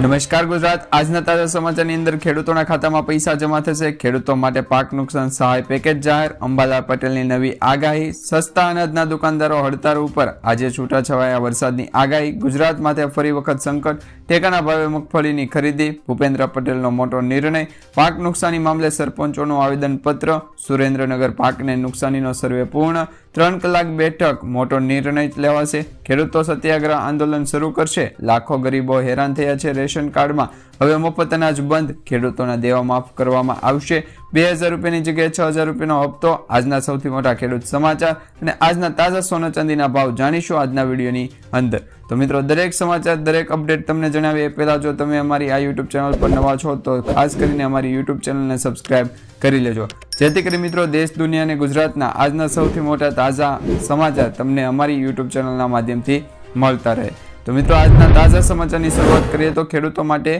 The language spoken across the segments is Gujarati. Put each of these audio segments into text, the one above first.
નમસ્કાર ગુજરાત. આજના તાજા સમાચારની અંદર ખેડૂતોના ખાતામાં પૈસા જમા થશે. ખેડૂતો માટે પાક નુકસાન સહાય પેકેજ જાહેર. અંબાલાલ પટેલની નવી આગાહી. સસ્તા અનાજના દુકાનદારો હડતાળ ઉપર. આજે છૂટાછવાયા વરસાદની આગાહી. ગુજરાત માટે ફરી વખત સંકટ. ટેકાના ભાવે મગફળીની ખરીદી. ભૂપેન્દ્ર પટેલનો મોટો નિર્ણય. પાક નુકસાની મામલે સરપંચોનું આવેદનપત્ર. સુરેન્દ્રનગર પાકને નુકસાનીનો સર્વે પૂર્ણ. ત્રણ કલાક બેઠક મોટો નિર્ણય લેવાશે. ખેડૂતો સત્યાગ્રહ આંદોલન શરૂ કરશે. લાખો ગરીબો હેરાન થયા છે રેશન કાર્ડમાં. હવે મફત અનાજ બંધ ખેડૂતોના દેવા માફ કરવામાં આવશે. બે હજાર રૂપિયાની જગ્યાએ છ હજાર રૂપિયાનો હપ્તો. આજના સૌથી મોટા ખેડૂત સમાચાર અને આજના તાજા સોના ચાંદીના ભાવ જાણીશું આજના વિડીયોની અંદર. તો મિત્રો, દરેક સમાચાર, દરેક અપડેટ તમને જણાવીએ. એ પહેલાં જો તમે અમારી આ યુટ્યુબ ચેનલ પર નવા છો, તો ખાસ કરીને અમારી યુટ્યુબ ચેનલને સબસ્ક્રાઈબ કરી લેજો. જેથી કરી મિત્રો, દેશ, દુનિયા અને ગુજરાતના આજના સૌથી મોટા તાજા સમાચાર તમને અમારી યુટ્યુબ ચેનલના માધ્યમથી મળતા રહે. તો મિત્રો, આજના તાજા સમાચારની શરૂઆત કરીએ તો ખેડૂતો માટે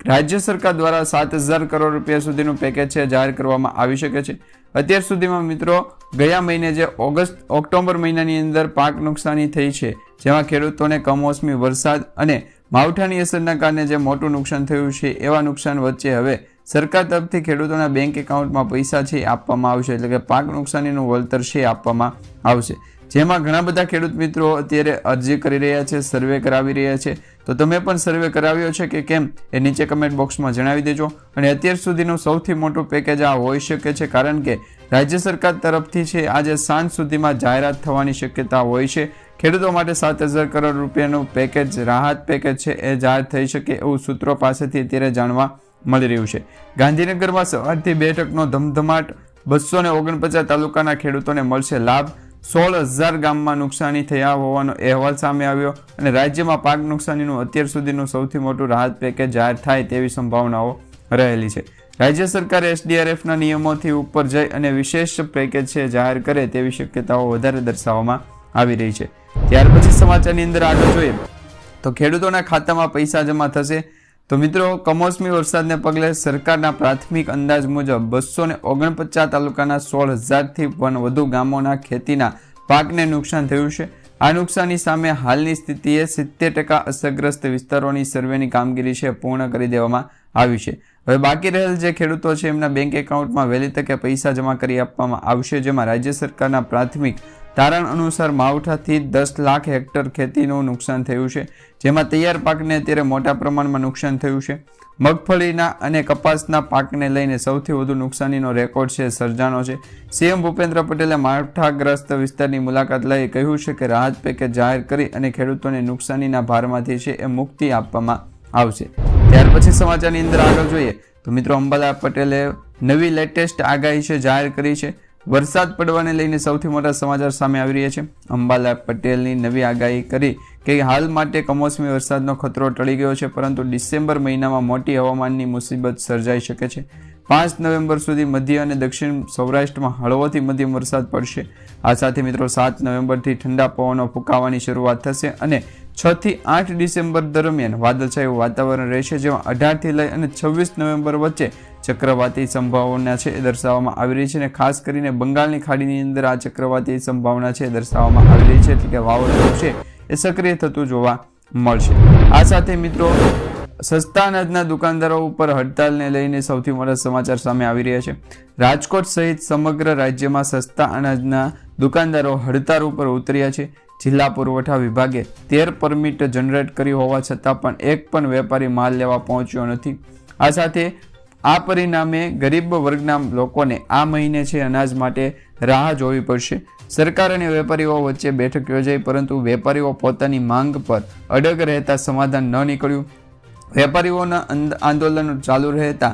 રાજ્ય સરકાર દ્વારા સાત હજાર કરોડ રૂપિયા સુધીનું પેકેજ છે, જાહેર કરવામાં આવી શકે છે. અત્યાર સુધીમાં મિત્રો, ગયા મહિને જે ઓગસ્ટ, ઓક્ટોબર મહિનાની અંદર પાક નુકસાની થઈ છે, જેમાં ખેડૂતોને કમોસમી વરસાદ અને માવઠાની અસરના કારણે જે મોટું નુકસાન થયું છે, એવા નુકસાન વચ્ચે હવે સરકાર તરફથી ખેડૂતોના બેંક એકાઉન્ટમાં પૈસા છે આપવામાં આવશે, એટલે કે પાક નુકસાનીનું વળતર છે આપવામાં આવશે. જેમાં ઘણા બધા ખેડૂત મિત્રો અત્યારે અરજી કરી રહ્યા છે સર્વે કરાવી રહ્યા છે. તો તમે પણ સર્વે કરાવ્યો છે કે કેમ, એ નીચે કમેન્ટ બોક્સમાં જણાવી દેજો. અને અત્યાર સુધીનું સૌથી મોટું પેકેજ આ હોઈ શકે છે, કારણ કે રાજ્ય સરકાર તરફથી છે, આજે સાંજ સુધીમાં જાહેરાત થવાની શક્યતા હોય છે. ખેડૂતો માટે સાત હજાર કરોડ રૂપિયાનું પેકેજ રાહત પેકેજ છે, એ જાહેર થઈ શકે એવું સૂત્રો પાસેથી અત્યારે જાણવા મળી રહ્યું છે. ગાંધીનગરમાં સવારથી બેઠકનો ધમધમાટ બસો ઓગણપચાસ તાલુકાના ખેડૂતોને મળશે લાભ. સોળ હજાર ગામમાં નુકસાની થયા હોવાનો અહેવાલ સામે આવ્યો અને રાજ્યમાં પાક નુકસાનીનું અત્યાર સુધીનું સૌથી મોટું રાહત પેકેજ જાહેર થાય તેવી સંભાવનાઓ રહેલી છે. રાજ્ય સરકારે એસડીઆરએફના નિયમોથી ઉપર જઈ અને વિશેષ પેકેજ છે જાહેર કરે તેવી શક્યતાઓ વધારે દર્શાવવામાં આવી રહી છે. ત્યાર પછી સમાચારની અંદર આગળ જોઈએ. તો ખેડૂતોના ખાતામાં પૈસા જમા થશે. તો મિત્રો, કમોસમી વરસાદને પગલે સરકારના પ્રાથમિક અંદાજ મુજબ બસો ને ઓગણપચાસ તાલુકાના સોળ હજારથી પણ વધુ ગામોના ખેતીના પાકને નુકસાન થયું છે. આ નુકસાની સામે હાલની સ્થિતિએ સિત્તેર ટકા અસરગ્રસ્ત વિસ્તારોની સર્વેની કામગીરી છે પૂર્ણ કરી દેવામાં આવી છે. હવે બાકી રહેલ જે ખેડૂતો છે, એમના બેંક એકાઉન્ટમાં વહેલી તકે પૈસા જમા કરી આપવામાં આવશે, જેમાં રાજ્ય સરકારના પ્રાથમિક તારણ અનુસાર માવઠાથી દસ લાખ હેક્ટર ખેતીનું નુકસાન થયું છે, જેમાં તૈયાર પાકને અત્યારે મોટા પ્રમાણમાં નુકસાન થયું છે. મગફળીના અને કપાસના પાકને લઈને સૌથી વધુ નુકસાનીનો રેકોર્ડ છે, સર્જાનો છે. સીએમ ભૂપેન્દ્ર પટેલે માવઠાગ્રસ્ત વિસ્તારની મુલાકાત લઈ કહ્યું છે કે રાહત પેકેજ જાહેર કરી અને ખેડૂતોને નુકસાનીના ભારમાંથી છે એ મુક્તિ આપવામાં આવશે. ત્યાર પછી સમાચારની અંદર આગળ જોઈએ તો મિત્રો અંબાલા પટેલે નવી લેટેસ્ટ આગાહી છે, જાહેર કરી છે. વરસાદ પડવાને લઈને સૌથી મોટા સમાચાર સામે આવી રહ્યા છે. અંબાલા પટેલની નવી આગાહી કરી કે હાલ માટે કમોસમી વરસાદનો ખતરો ટળી ગયો છે, પરંતુ ડિસેમ્બર મહિનામાં મોટી હવામાનની મુસીબત સર્જાઈ શકે છે. પાંચ નવેમ્બર સુધી મધ્ય અને દક્ષિણ સૌરાષ્ટ્રમાં હળવોથી મધ્યમ વરસાદ પડશે. આ સાથે મિત્રો, સાત નવેમ્બરથી ઠંડા પવનો ફૂંકાવાની શરૂઆત થશે અને છ થી આઠ ડિસેમ્બર દરમિયાન વાદળછાયું વાતાવરણ રહેશે, જેમાં અઢારથી લઈ અને છવ્વીસ નવેમ્બર વચ્ચે ચક્રવાતી સંભાવના છે એ દર્શાવવામાં આવી રહી છે અને ખાસ કરીને બંગાળની ખાડીની અંદર આ ચક્રવાતી સંભાવના છે એ દર્શાવવામાં આવી રહી છે, એટલે કે વાવાઝોડું છે એ સક્રિય થતું જોવા મળશે. આ સાથે મિત્રો, સસ્તા અનાજના દુકાનદારો ઉપર હડતાલને લઈને સૌથી મોટા સમાચાર સામે આવી રહ્યા છે. રાજકોટ સહિત સમગ્ર રાજ્યમાં સસ્તા અનાજના દુકાનદારો હડતાળ ઉપર ઉતર્યા છે. જિલ્લા પુરવઠા વિભાગે તેર પરમિટ જનરેટ કરી હોવા છતાં પણ એક પણ વેપારી માલ લેવા પહોંચ્યો નથી. આ સાથે આ પરિણામે ગરીબ વર્ગના લોકોને આ મહિને છે અનાજ માટે રાહ જોવી પડશે. સરકાર અને વેપારીઓ વચ્ચે બેઠક યોજાઈ પરંતુ વેપારીઓ પોતાની માંગ પર અડગ રહેતા સમાધાન ન નીકળ્યું. વેપારીઓના આંદોલન ચાલુ રહેતા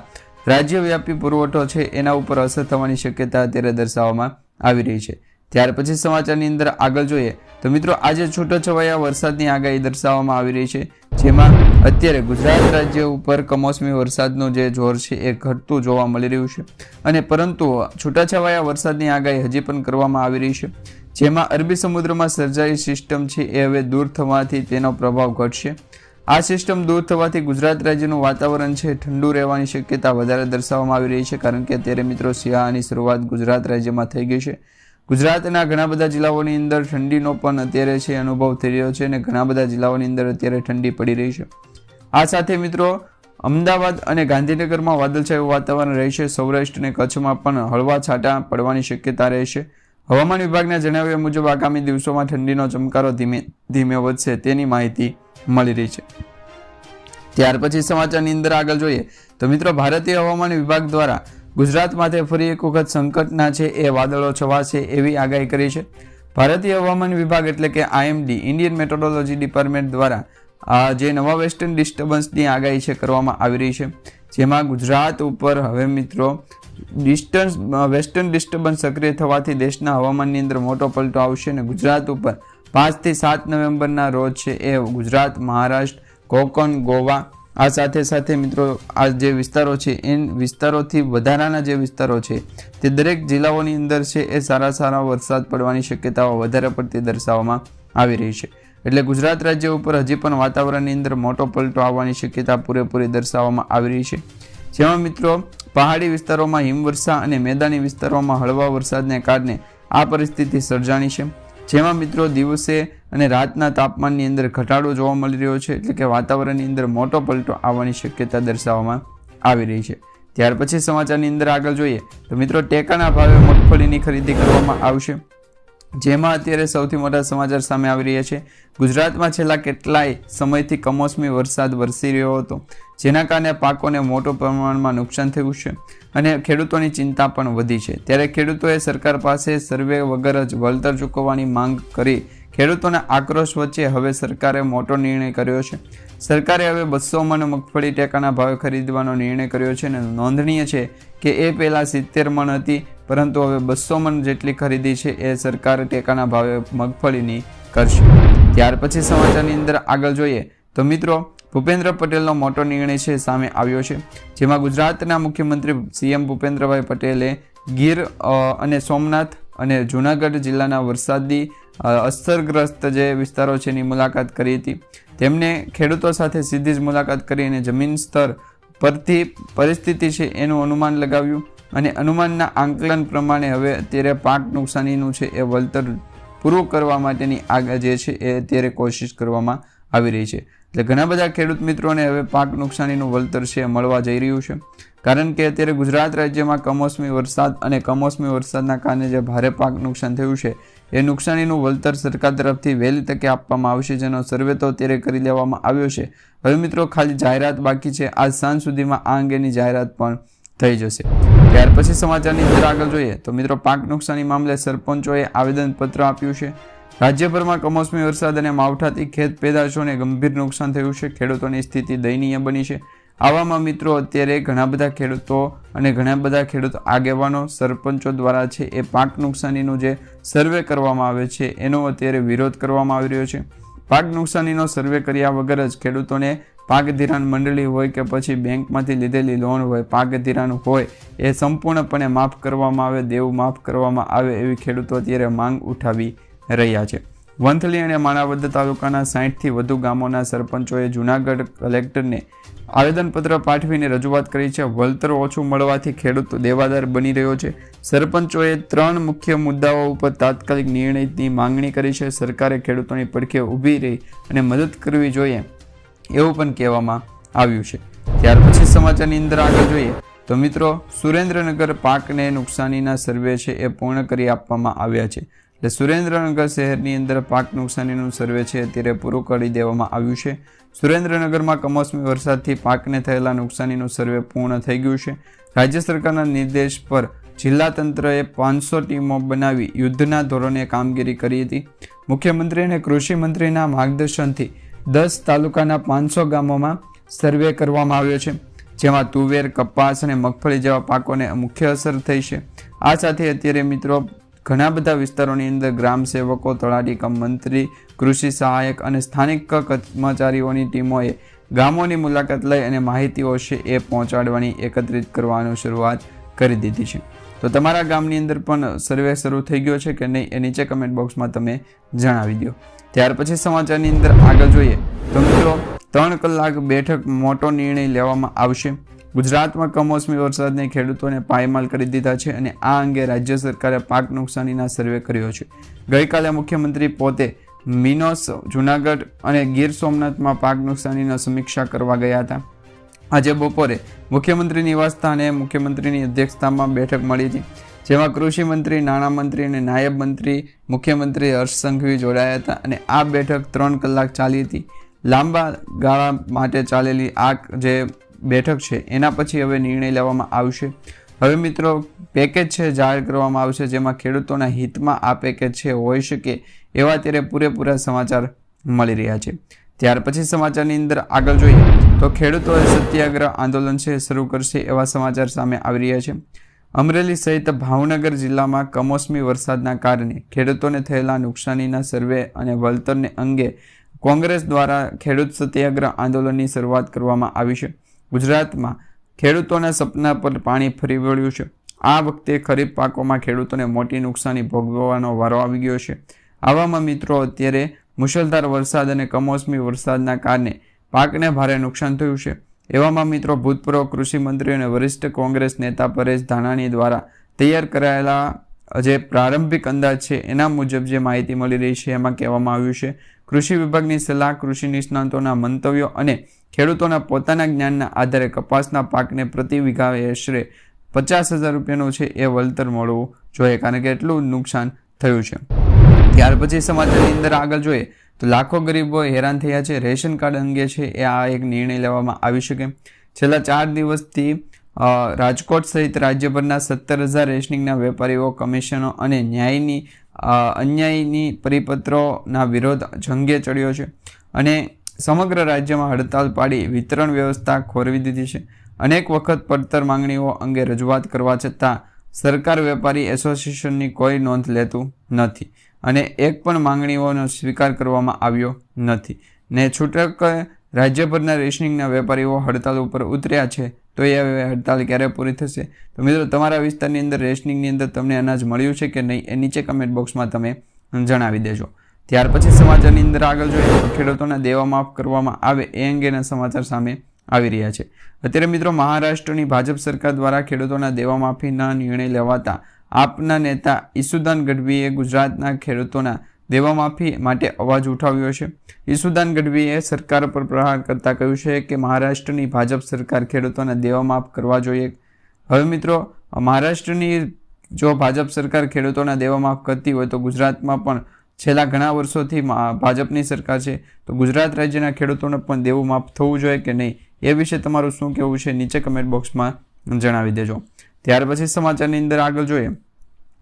રાજ્યવ્યાપી પુરવઠો છે એના ઉપર અસર થવાની શક્યતા અત્યારે દર્શાવવામાં આવી રહી છે. ત્યાર પછી સમાચારની અંદર આગળ જોઈએ તો મિત્રો, આજે છૂટોછવાયા વરસાદની આગાહી દર્શાવવામાં આવી રહી છે, જેમાં અત્યારે ગુજરાત રાજ્ય ઉપર કમોસમી વરસાદનો જે જોર છે એ ઘટતું જોવા મળી રહ્યું છે. અને પરંતુ છૂટાછવાયા વરસાદની આગાહી હજી પણ કરવામાં આવી રહી છે, જેમાં અરબી સમુદ્રમાં સર્જાયેલી સિસ્ટમ છે એ હવે દૂર થવાથી તેનો પ્રભાવ ઘટશે. આ સિસ્ટમ દૂર થવાથી ગુજરાત રાજ્યનું વાતાવરણ છે ઠંડુ રહેવાની શક્યતા વધારે દર્શાવવામાં આવી રહી છે, કારણ કે અત્યારે મિત્રો શિયાળાની શરૂઆત ગુજરાત રાજ્યમાં થઈ ગઈ છે. ગુજરાતના ઘણા બધા જિલ્લાઓની અંદર ઠંડીનો પણ અત્યારે છે અનુભવ થઈ રહ્યો છે અને ઘણા બધા જિલ્લાઓની અંદર અત્યારે ઠંડી પડી રહી છે. આ સાથે મિત્રો, અમદાવાદ અને ગાંધીનગરમાં વાદળછાયું વાતાવરણ રહેશે. સૌરાષ્ટ્ર અને કચ્છમાં પણ હળવા છાંટા પડવાની શક્યતા રહેશે. હવામાન વિભાગના જણાવ્યા મુજબ આગામી દિવસોમાં ઠંડીનો ચમકારો ધીમે ધીમે વધશે તેની માહિતી મળી રહી છે. ત્યાર પછી સમાચારની અંદર આગળ જોઈએ તો મિત્રો, ભારતીય હવામાન વિભાગ દ્વારા ગુજરાત માટે ફરી એક વખત સંકટના છે એ વાદળો છવાશે એવી આગાહી કરી છે. ભારતીય હવામાન વિભાગ એટલે કે આઈએમડી, ઇન્ડિયન મેટ્રોલોજી ડિપાર્ટમેન્ટ દ્વારા જે નવા વેસ્ટર્ન ડિસ્ટર્બન્સની આગાહી છે કરવામાં આવી રહી છે. જેમાં ગુજરાત ઉપર હવે મિત્રો ડિસ્ટન્સ વેસ્ટર્ન ડિસ્ટર્બન્સ સક્રિય થવાથી દેશના હવામાનની અંદર મોટો પલટો આવશે અને ગુજરાત ઉપર પાંચથી સાત નવેમ્બરના રોજ છે એ ગુજરાત, મહારાષ્ટ્ર, કોકણ, ગોવા આ સાથે સાથે મિત્રો, આ જે વિસ્તારો છે એ વિસ્તારોથી વધારાના જે વિસ્તારો છે, તે દરેક જિલ્લાઓની અંદર છે, એ સારા સારા વરસાદ પડવાની શક્યતાઓ વધારે પડતી દર્શાવવામાં આવી રહી છે. એટલે ગુજરાત રાજ્ય ઉપર હજી પણ વાતાવરણની અંદર મોટો પલટો આવવાની શક્યતા પૂરેપૂરી દર્શાવવામાં આવી રહી છે. જેમાં મિત્રો, પહાડી વિસ્તારોમાં હિમવર્ષા અને મેદાની વિસ્તારોમાં હળવા વરસાદને કારણે આ પરિસ્થિતિ સર્જાણી છે. જેમાં મિત્રો, દિવસે અને રાતના તાપમાનની અંદર ઘટાડો જોવા મળી રહ્યો છે, એટલે કે વાતાવરણની અંદર મોટો પલટો આવવાની શક્યતા દર્શાવવામાં આવી રહી છે. ત્યાર પછી સમાચારની અંદર આગળ જોઈએ, તો મિત્રો ટેકાના ભાવે મગફળીની ખરીદી કરવામાં આવશે, જેમાં અત્યારે સૌથી મોટા સમાચાર સામે આવી રહ્યા છે. ગુજરાતમાં છેલ્લા કેટલાય સમયથી કમોસમી વરસાદ વરસી રહ્યો હતો, જેના કારણે પાકોને મોટો પ્રમાણમાં નુકસાન થયું છે અને ખેડૂતોની ચિંતા પણ વધી છે. ત્યારે ખેડૂતોએ સરકાર પાસે સર્વે વગર જ વળતર ચૂકવવાની માંગ કરી ખેડૂતોના આક્રોશ વચ્ચે હવે સરકારે મોટો નિર્ણય કર્યો છે. સરકારે હવે બસો મણ મગફળી ટેકાના ભાવે ખરીદવાનો નિર્ણય કર્યો છે અને નોંધનીય છે કે એ પહેલાં સિત્તેર મણ હતી, પરંતુ હવે બસો મણ જેટલી ખરીદી છે એ સરકાર ટેકાના ભાવે મગફળીની કરશે. ત્યાર પછી સમાચારની અંદર આગળ જોઈએ તો મિત્રો, ભૂપેન્દ્ર પટેલનો મોટો નિર્ણય છે સામે આવ્યો છે. જેમાં ગુજરાતના મુખ્યમંત્રી સીએમ ભૂપેન્દ્રભાઈ પટેલે ગીર અને સોમનાથ અને જૂનાગઢ જિલ્લાના વરસાદી અસરગ્રસ્ત જે વિસ્તારો છે એની મુલાકાત કરી હતી. તેમને ખેડૂતો સાથે સીધી જ મુલાકાત કરી અને જમીન સ્તર પરથી પરિસ્થિતિ છે એનું અનુમાન લગાવ્યું અને અનુમાનના આંકલન પ્રમાણે હવે અત્યારે પાક નુકસાનીનું છે એ વળતર પૂરું કરવા માટેની આગળ જે છે એ અત્યારે કોશિશ કરવામાં આવી રહી છે. એટલે ઘણા બધા ખેડૂત મિત્રોને હવે પાક નુકસાનીનું વળતર છે, મળવા જઈ રહ્યું છે. કારણ કે અત્યારે ગુજરાત રાજ્યમાં કમોસમી વરસાદ અને કમોસમી વરસાદના કારણે જે ભારે પાક નુકસાન થયું છે, એ નુકસાનીનું વળતર સરકાર તરફથી વહેલી તકે આપવામાં આવશે, જેનો સર્વે તો અત્યારે કરી લેવામાં આવ્યો છે. હવે મિત્રો, ખાલી જાહેરાત બાકી છે. આજ સાંજ સુધીમાં આ અંગેની જાહેરાત પણ થઈ જશે. ત્યાર પછી સમાચારની અંદર આગળ જોઈએ તો મિત્રો, પાક નુકસાની મામલે સરપંચોએ આવેદનપત્ર આપ્યું છે. રાજ્યભરમાં કમોસમી વરસાદ અને માવઠાથી ખેત પેદાશોને ગંભીર નુકસાન થયું છે. ખેડૂતોની સ્થિતિ દયનીય બની છે. આવામાં મિત્રો અત્યારે ઘણા બધા ખેડૂતો અને ઘણા બધા ખેડૂત આગેવાનો, સરપંચો દ્વારા છે એ પાક નુકસાનીનું જે સર્વે કરવામાં આવે છે, એનો અત્યારે વિરોધ કરવામાં આવી રહ્યો છે. પાક નુકસાનીનો સર્વે કર્યા વગર જ ખેડૂતોને પાક ધિરાણ મંડળી હોય કે પછી બેંકમાંથી લીધેલી લોન હોય, પાક ધિરાણ હોય, એ સંપૂર્ણપણે માફ કરવામાં આવે, દેવું માફ કરવામાં આવે એવી ખેડૂતો અત્યારે માંગ ઉઠાવી રહ્યા છે. વંથલી અને માણાવદ તાલુકાના સાહીઠથી વધુ ગામોના સરપંચોએ જૂનાગઢ કલેક્ટરને આવેદનપત્ર પાઠવીને રજૂઆત કરી છે. વળતર ઓછું મળવાથી ખેડૂત દેવાદાર બની રહ્યો છે. સરપંચોએ ત્રણ મુખ્ય મુદ્દાઓ ઉપર તાત્કાલિક નિર્ણયની માંગણી કરી છે. સરકારે ખેડૂતોની પડખે ઊભી રહી અને મદદ કરવી જોઈએ એવું પણ કહેવામાં આવ્યું છે. ત્યાર પછી સમાચારની અંદર આગળ જોઈએ તો મિત્રો સુરેન્દ્રનગર પાકને નુકસાનીના સર્વે છે એ પૂર્ણ કરી આપવામાં આવ્યા છે. એટલે સુરેન્દ્રનગર શહેરની અંદર પાક નુકસાનીનું સર્વે છે, અત્યારે પૂરું કરી દેવામાં આવ્યું છે. સુરેન્દ્રનગરમાં કમોસમી વરસાદથી પાકને થયેલા નુકસાનીનું સર્વે પૂર્ણ થઈ ગયું છે. રાજ્ય સરકારના નિર્દેશ પર જિલ્લા તંત્રએ પાંચસો ટીમો બનાવી યુદ્ધના ધોરણે કામગીરી કરી હતી. મુખ્યમંત્રી અને કૃષિ માર્ગદર્શનથી દસ તાલુકાના પાંચસો ગામોમાં સર્વે કરવામાં આવ્યો છે, જેમાં તુવેર, કપાસ અને મગફળી જેવા પાકોને મુખ્ય અસર થઈ છે. આ સાથે અત્યારે મિત્રો ઘણા બધા વિસ્તારોની અંદર ગ્રામ સેવકો તળાટી કમ મંત્રી, કૃષિ સહાયક અને સ્થાનિક કર્મચારીઓની ટીમોએ ગામોની મુલાકાત લઈ અને માહિતીઓ છે એ પહોંચાડવાની એકત્રિત કરવાની શરૂઆત કરી દીધી છે. તો તમારા ગામની અંદર પણ સર્વે શરૂ થઈ ગયો છે કે નહીં એ નીચે કમેન્ટ બોક્સમાં તમે જણાવી દો. ત્યાર પછી સમાચારની અંદર આગળ જોઈએ તો મિત્રો, ત્રણ કલાક બેઠક મોટો નિર્ણય લેવામાં આવશે. ગુજરાતમાં કમોસમી વરસાદને ખેડૂતોને પાયમાલ કરી દીધા છે અને આ અંગે રાજ્ય સરકારે પાક નુકસાનીના સર્વે કર્યો છે. ગઈકાલે મુખ્યમંત્રી પોતે મિનોસ, જુનાગઢ અને ગીર સોમનાથમાં પાક નુકસાનીની સમીક્ષા કરવા ગયા હતા. આજે બપોરે મુખ્યમંત્રી નિવાસસ્થાને મુખ્યમંત્રીની અધ્યક્ષતામાં બેઠક મળી હતી, જેમાં કૃષિ મંત્રી નાણામંત્રી અને નાયબ મંત્રી મુખ્યમંત્રી હર્ષ સંઘવી જોડાયા હતા અને આ બેઠક ત્રણ કલાક ચાલી હતી. લાંબા ગાળા માટે ચાલેલી આ જે બેઠક છે. એના પછી હવે નિર્ણય લેવામાં આવશે. હવે મિત્રો પેકેજ છે, જાહેર કરવામાં આવશે, જેમાં ખેડૂતોના હિતમાં આ પેકેજ છે, હોઈ શકે એવા અત્યારે પૂરેપૂરા સમાચાર મળી રહ્યા છે. ત્યાર પછી સમાચારની અંદર આગળ જોઈએ તો ખેડૂતોએ સત્યાગ્રહ આંદોલન છે, શરૂ કરશે એવા સમાચાર સામે આવી રહ્યા છે. અમરેલી સહિત ભાવનગર જિલ્લામાં કમોસમી વરસાદના કારણે ખેડૂતોને થયેલા નુકસાનીના સર્વે અને વળતરને અંગે કોંગ્રેસ દ્વારા ખેડૂત સત્યાગ્રહ આંદોલનની શરૂઆત કરવામાં આવી છે. ગુજરાતમાં ખેડૂતોના સપના પર પાણી ફરી વળ્યું છે. આ વખતે ખરીફ પાકોમાં ખેડૂતોને મોટી નુકસાની ભોગવવાનો વારો આવી ગયો છે. આવામાં મિત્રો અત્યારે મુશળધાર વરસાદ અને કમોસમી વરસાદના કારણે પાકને ભારે નુકસાન થયું છે. એવામાં મિત્રો ભૂતપૂર્વ કૃષિમંત્રી અને વરિષ્ઠ કોંગ્રેસ નેતા પરેશ ધાનાણી દ્વારા તૈયાર કરાયેલા જે પ્રારંભિક અંદાજ છે એના મુજબ જે માહિતી મળી રહી છે એમાં કહેવામાં આવ્યું છે કૃષિ વિભાગની સલાહ, કૃષિ નિષ્ણાંતોના મંતવ્યો અને ખેડૂતોના પોતાના જ્ઞાનના આધારે કપાસના પાકને પ્રતિ વીઘા આશરે પચાસ હજાર રૂપિયાનું છે એ વળતર મળવું જોઈએ, કારણ કે એટલું નુકસાન થયું છે. ત્યાર પછી સમાચારની અંદર આગળ જોઈએ, તો લાખો ગરીબો હેરાન થયા છે. રેશન કાર્ડ અંગે છે એ આ એક નિર્ણય લેવામાં આવી શકે. છેલ્લા ચાર દિવસથી રાજકોટ સહિત રાજ્યભરના સત્તર હજાર રેશનિંગના વેપારીઓ, કમિશનો અને ન્યાયની અન્યાયની પરિપત્રોના વિરોધ જંગે ચડ્યો છે અને સમગ્ર રાજ્યમાં હડતાલ પાડી વિતરણ વ્યવસ્થા ખોરવી દીધી છે. અનેક વખત પડતર માંગણીઓ અંગે રજૂઆત કરવા છતાં સરકાર વેપારી એસોસિએશનની કોઈ નોંધ લેતું નથી અને એક પણ માંગણીઓનો સ્વીકાર કરવામાં આવ્યો નથી. ને છૂટક રાજ્યભરના રેશનિંગના વેપારીઓ હડતાલ ઉપર ઉતર્યા છે તો એ હડતાલ ક્યારે પૂરી થશે? તો મિત્રો, તમારા વિસ્તારની અંદર રેશનિંગની અંદર તમને અનાજ મળ્યું છે કે નહીં એ નીચે કમેન્ટ બોક્સમાં તમે જણાવી દેજો. ત્યાર પછી સમાચારની અંદર આગળ જોઈએ તો ખેડૂતોના દેવા માફ કરવામાં આવે એ અંગેના સમાચાર સામે આવી રહ્યા છે. અત્યારે મિત્રો, મહારાષ્ટ્રની ભાજપ સરકાર દ્વારા ખેડૂતોના દેવા માફીના નિર્ણય લેવાતા આપના નેતા ઈસુદાન ગઢવીએ ગુજરાતના ખેડૂતોના દેવા માફી માટે અવાજ ઉઠાવ્યો છે. ઈસુદાન ગઢવીએ સરકાર પર પ્રહાર કરતા કહ્યું છે કે મહારાષ્ટ્રની ભાજપ સરકાર ખેડૂતોને દેવા માફ કરવા જોઈએ. હવે મિત્રો, મહારાષ્ટ્રની જો ભાજપ સરકાર ખેડૂતોના દેવા માફ કરતી હોય તો ગુજરાતમાં પણ છેલ્લા ઘણા વર્ષોથી ભાજપની સરકાર છે. તો ગુજરાત રાજ્યના ખેડૂતોને પણ દેવું માફ થવું જોઈએ કે નહીં? એ વિશે તમારું શું કહેવું છે? નીચે કમેન્ટ બોક્સમાં જણાવી દેજો. ત્યાર પછી સમાચારની અંદર આગળ જોઈએ.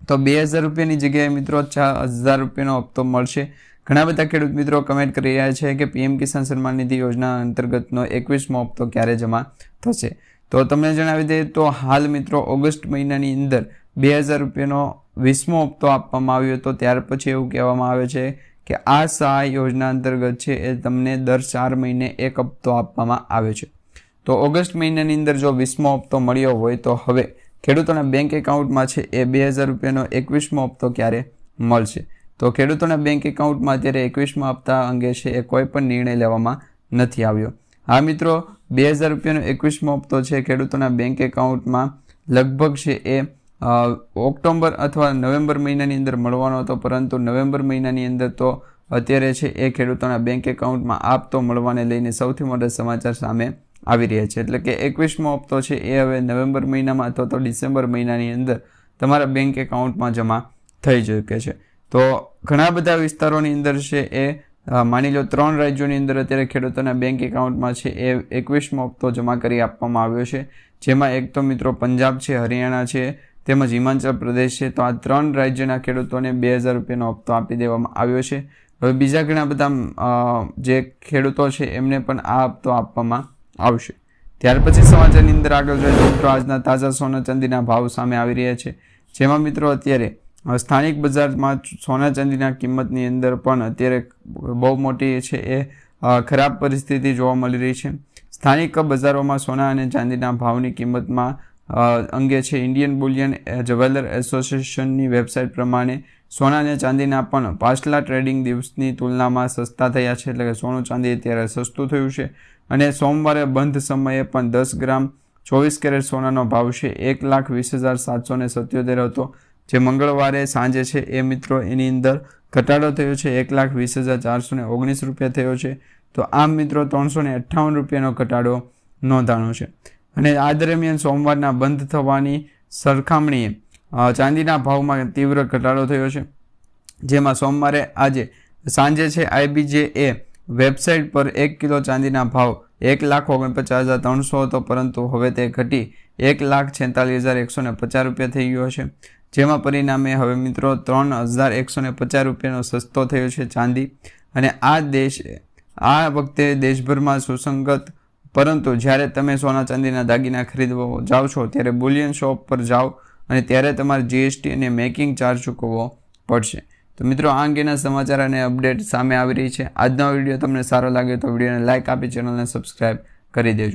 તો બે હજાર રૂપિયાની જગ્યાએ મિત્રો ચાર હજાર રૂપિયાનો હપ્તો મળશે. ઘણા બધા ખેડૂત મિત્રો કમેન્ટ કરી રહ્યા છે કે પીએમ કિસાન સન્માન નિધિ યોજના અંતર્ગતનો એકવીસમો હપ્તો ક્યારે જમા થશે? તો તમને જણાવી દઈએ તો હાલ મિત્રો ઓગસ્ટ મહિનાની અંદર બે હજાર રૂપિયાનો વીસમો હપ્તો આપવામાં આવ્યો હતો. ત્યાર પછી એવું કહેવામાં આવે છે કે આ સહાય યોજના અંતર્ગત છે એ તમને દર ચાર મહિને એક હપ્તો આપવામાં આવે છે. તો ઓગસ્ટ મહિનાની અંદર જો વીસમો હપ્તો મળ્યો હોય તો હવે ખેડૂતોના બેંક એકાઉન્ટમાં છે એ બે હજાર રૂપિયાનો એકવીસમો હપ્તો ક્યારે મળશે? તો ખેડૂતોના બેંક એકાઉન્ટમાં અત્યારે એકવીસમો હપ્તા અંગે છે એ કોઈ પણ નિર્ણય લેવામાં નથી આવ્યો. હા મિત્રો, બે હજાર રૂપિયાનો એકવીસમો હપ્તો છે ખેડૂતોના બેંક એકાઉન્ટમાં લગભગ છે એ ઓક્ટોબર અથવા નવેમ્બર મહિનાની અંદર મળવાનો હતો, પરંતુ નવેમ્બર મહિનાની અંદર તો અત્યારે છે એ ખેડૂતોના બેંક એકાઉન્ટમાં આપતો મળવાને લઈને સૌથી મોટા સમાચાર સામે આવી રહ્યા છે. એટલે કે એકવીસમો હપ્તો છે એ હવે નવેમ્બર મહિનામાં અથવા તો ડિસેમ્બર મહિનાની અંદર તમારા બેંક એકાઉન્ટમાં જમા થઈ ચૂકે છે. તો ઘણા બધા વિસ્તારોની અંદર છે એ માની લો ત્રણ રાજ્યોની અંદર અત્યારે ખેડૂતોના બેંક એકાઉન્ટમાં છે એ એકવીસમો હપ્તો જમા કરી આપવામાં આવ્યો છે. જેમાં એક તો મિત્રો પંજાબ છે, હરિયાણા છે, તેમજ હિમાચલ પ્રદેશ છે. તો આ ત્રણ રાજ્યના ખેડૂતોને બે હજાર રૂપિયાનો હપ્તો આપી દેવામાં આવ્યો છે. હવે બીજા ઘણા બધા જે ખેડૂતો છે એમને પણ આ હપ્તો આપવામાં આવશે. ત્યાર પછી સમાચારની અંદર આગળ જોઈએ મિત્રો, આજના તાજા સોના ચાંદીના ભાવ સામે આવી રહ્યા છે. જેમાં મિત્રો અત્યારે સ્થાનિક બજારમાં સોના ચાંદીના કિંમતની અંદર પણ અત્યારે બહુ મોટી છે એ ખરાબ પરિસ્થિતિ જોવા મળી રહી છે. સ્થાનિક બજારોમાં સોના અને ચાંદીના ભાવની કિંમતમાં અંગે છે ઇન્ડિયન બુલિયન જ્વેલર એસોસિએશનની વેબસાઇટ પ્રમાણે સોના અને ચાંદીના પણ પાછલા ટ્રેડિંગ દિવસની તુલનામાં સસ્તા થયા છે. એટલે કે સોનું ચાંદી અત્યારે સસ્તું થયું છે. અને સોમવારે બંધ સમયે પણ દસ ગ્રામ ચોવીસ કેરેટ સોનાનો ભાવ છે. એક લાખ વીસ હજાર સાતસો ને સત્યોતેર હતો. જે મંગળવારે સાંજે છે એ મિત્રો એની અંદર ઘટાડો થયો છે. એક લાખ વીસ હજાર ચારસો ને ઓગણીસ રૂપિયા થયો છે. તો આમ મિત્રો ત્રણસો ને અઠ્ઠાવન રૂપિયાનો ઘટાડો નોંધાણો છે. અને આ દરમિયાન સોમવારના બંધ થવાની સરખામણીએ ચાંદીના ભાવમાં તીવ્ર ઘટાડો થયો છે. જેમાં સોમવારે આજે સાંજે છે આઈબીજે એ વેબસાઇટ પર એક કિલો ચાંદીના ભાવ એક લાખ ઓગણપચાસ હજાર ત્રણસો હતો, પરંતુ હવે તે ઘટી એક લાખ છેતાલીસ હજાર એકસો ને પચાસ રૂપિયા થઈ ગયો છે. જેમાં પરિણામે હવે મિત્રો ત્રણ હજાર એકસો ને પચાસ રૂપિયાનો સસ્તો થયો છે ચાંદી. અને આ દેશ, આ વખતે દેશભરમાં સુસંગત, પરંતુ જ્યારે તમે સોના ચાંદીના દાગીના ખરીદવા જાઓ છો, ત્યારે બુલિયન શોપ પર જાઓ અને ત્યારે તમારે જીએસટી અને મેકિંગ ચાર્જ ચૂકવવો પડશે. તો મિત્રો, આ અંગેના સમાચાર અને અપડેટ સામે આવી રહી છે. આજનો વીડિયો તમને સારો લાગે તો વિડીયોને લાઇક આપી, ચેનલને સબસ્ક્રાઇબ કરી દેજો.